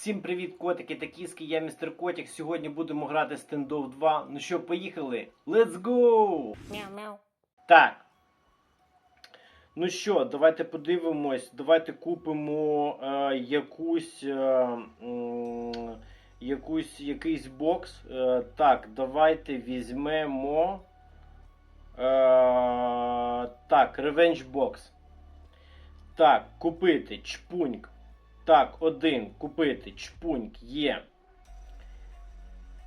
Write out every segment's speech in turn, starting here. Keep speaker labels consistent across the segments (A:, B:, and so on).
A: Всім привіт, котики та кіски, я містер Котик. Сьогодні будемо грати Standoff 2. Ну що, поїхали? Let's go!
B: Мяу-мяу.
A: Так. Ну що, давайте подивимось. Давайте купимо е, якусь, е, м, якусь якийсь бокс. Е, так, давайте візьмемо. Е, так, Revenge Box. Так, купити чпуньк. Так, один. Купити чпуньк є.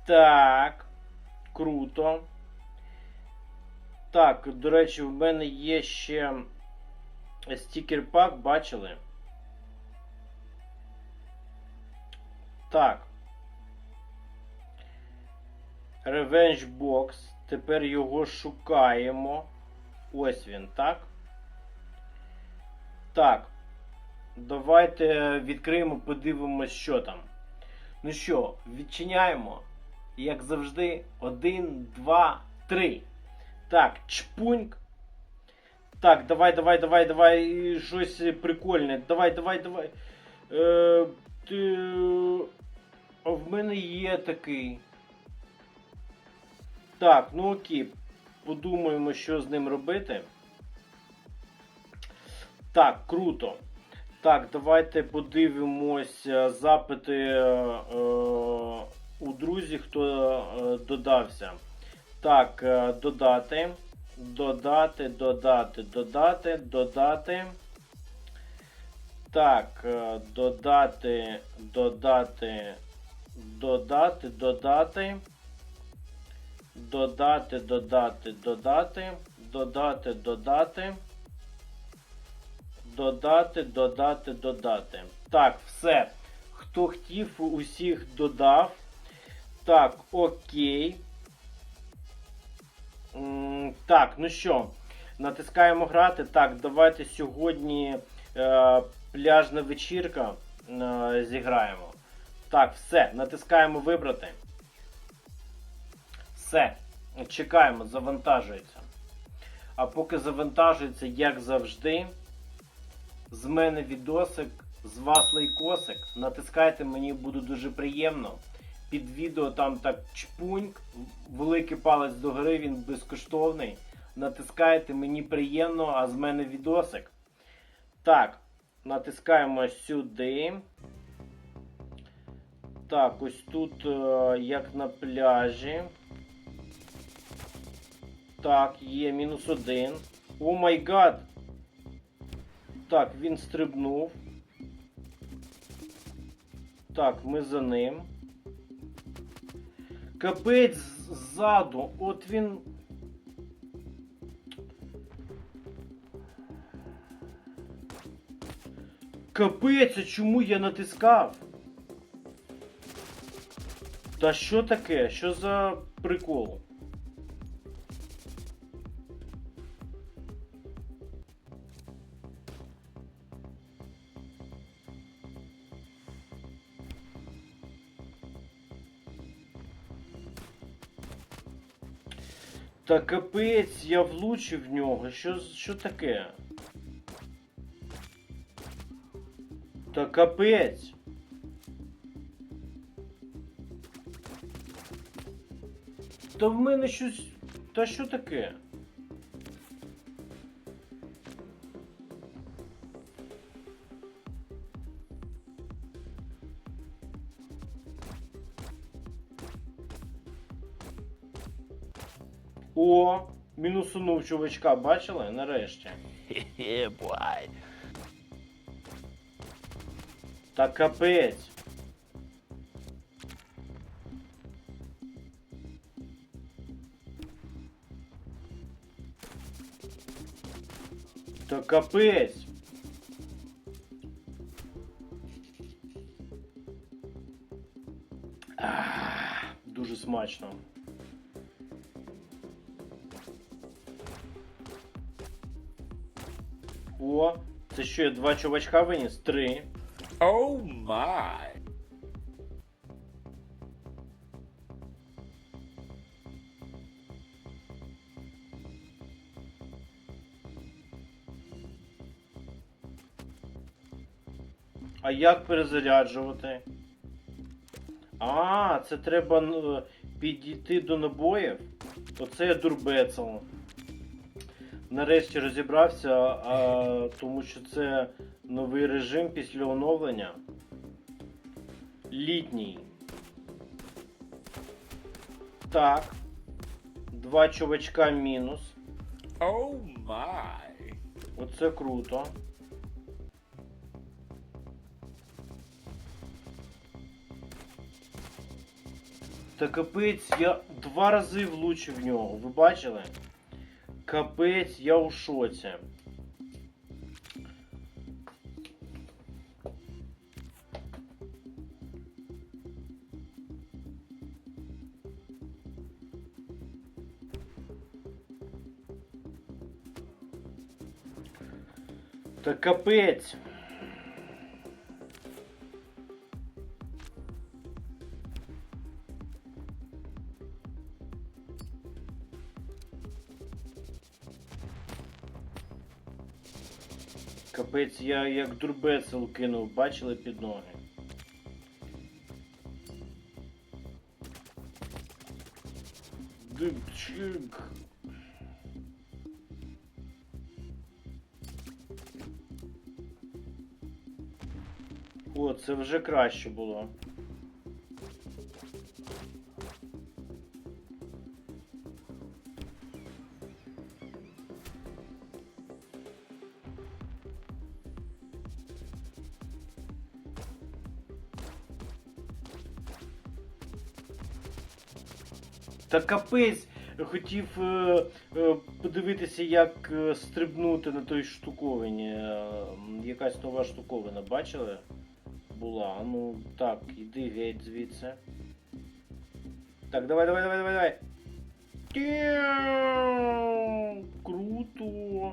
A: Так. Круто. Так, до речі, в мене є ще стікер пак, бачили? Так. Revenge Box. Тепер його шукаємо. Ось він, так? Так. Давайте відкриємо, подивимось, що там. Ну що, відчиняємо. Як завжди, один, два, три. Так, чпуньк. Так, давай, давай, давай, давай. Щось прикольне. Давай, давай, давай. Е, ти... А в мене є такий. Так, ну окей. Подумаємо, що з ним робити. Так, круто. Так, давайте подивимося запити е, у друзі, хто е, додався. Так, е, додати. Додати, додати, додати, додати. Так, е, додати, додати, додати, додати. Додати, додати, додати. Додати, додати. Додати, додати, додати. Так, все. Хто хотів, усіх додав. Так, окей. Так, ну що, натискаємо грати. Так, давайте сьогодні е, пляжна вечірка е, зіграємо. Так, все, натискаємо вибрати. Все. Чекаємо, завантажується. А поки завантажується, як завжди, з мене відосик, з вас лайкосик. Натискайте, мені буде дуже приємно. Під відео там так чпуньк, великий палець догори, він безкоштовний. Натискайте, мені приємно, а з мене відосик. Так, натискаємо сюди. Так, ось тут, е, як на пляжі. Так, є мінус один. О май гад! Так, він стрибнув. Так, ми за ним. Капець ззаду. От він. Капець, а чому я натискав? Та що таке? Що за прикол? Та капець, я влучив в нього. Що, що таке? Та капець. Та в мене щось. Та що таке? О, мінусунув чувачка, бачили? Нарешті.
B: Boy.
A: Та капець. Та капець. Дуже смачно. Це що, я два чувачка виніс? Три.
B: Oh my.
A: А як перезаряджувати? А, це треба ну, підійти до набоїв. Оце я дурбецел. Нарешті розібрався, а, тому що це новий режим після оновлення. Літній. Так. Два чувачка мінус.
B: Oh my.
A: Оце круто. Та капець, я два рази влучив в нього. Ви бачили? Капець, я у шоці. Та капець. Капець, я як дурбецел кинув, бачили під ноги. Дипчик. О, це вже краще було. Та капець! Хотів е, е, подивитися, як е, стрибнути на той штуковині. Якась нова штуковина, бачили? Була. Ну так, іди геть звідси. Так, давай, давай, давай, давай, давай. Круто.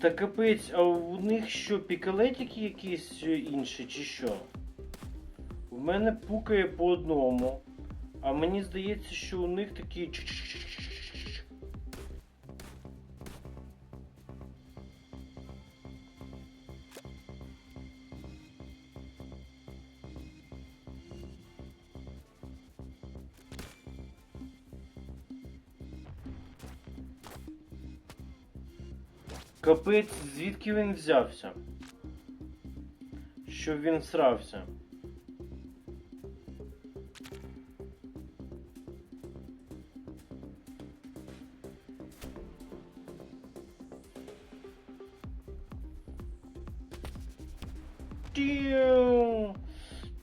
A: Та капець, а у них що, пікалетики якісь інші, чи що? У мене пукає по одному. А мені здається, що у них такі. Капець, звідки він взявся? Що він срався?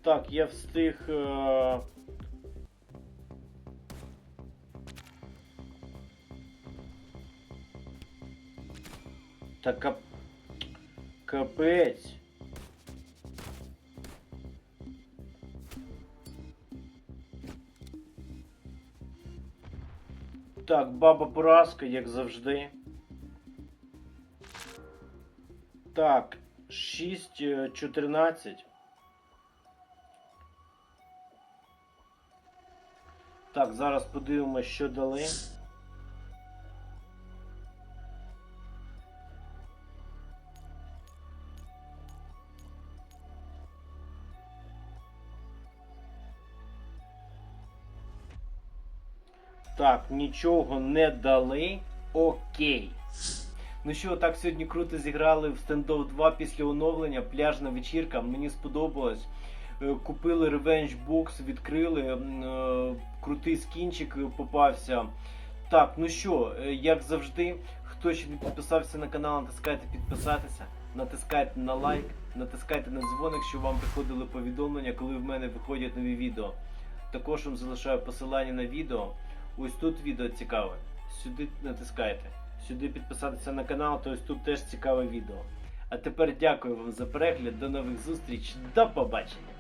A: Так, я встиг. Е... Та кап... Капець. Так, баба поразка, як завжди. Так, 6, е, 14. Так, зараз подивимося, що дали. Так, нічого не дали. Окей. Ну що, так сьогодні круто зіграли в стендов 2 після оновлення. Пляжна вечірка. Мені сподобалось. Е, Купили Revenge Box, відкрили. е, Крутий скінчик попався. Так, ну що, е, як завжди, хто ще не підписався на канал, натискайте підписатися, натискайте на лайк, натискайте на дзвоник, щоб вам приходили повідомлення, коли в мене виходять нові відео. Також вам залишаю посилання на відео. Ось тут відео цікаве. Сюди натискайте. Сюди підписатися на канал, то ось тут теж цікаве відео. А тепер дякую вам за перегляд, до нових зустріч, до побачення!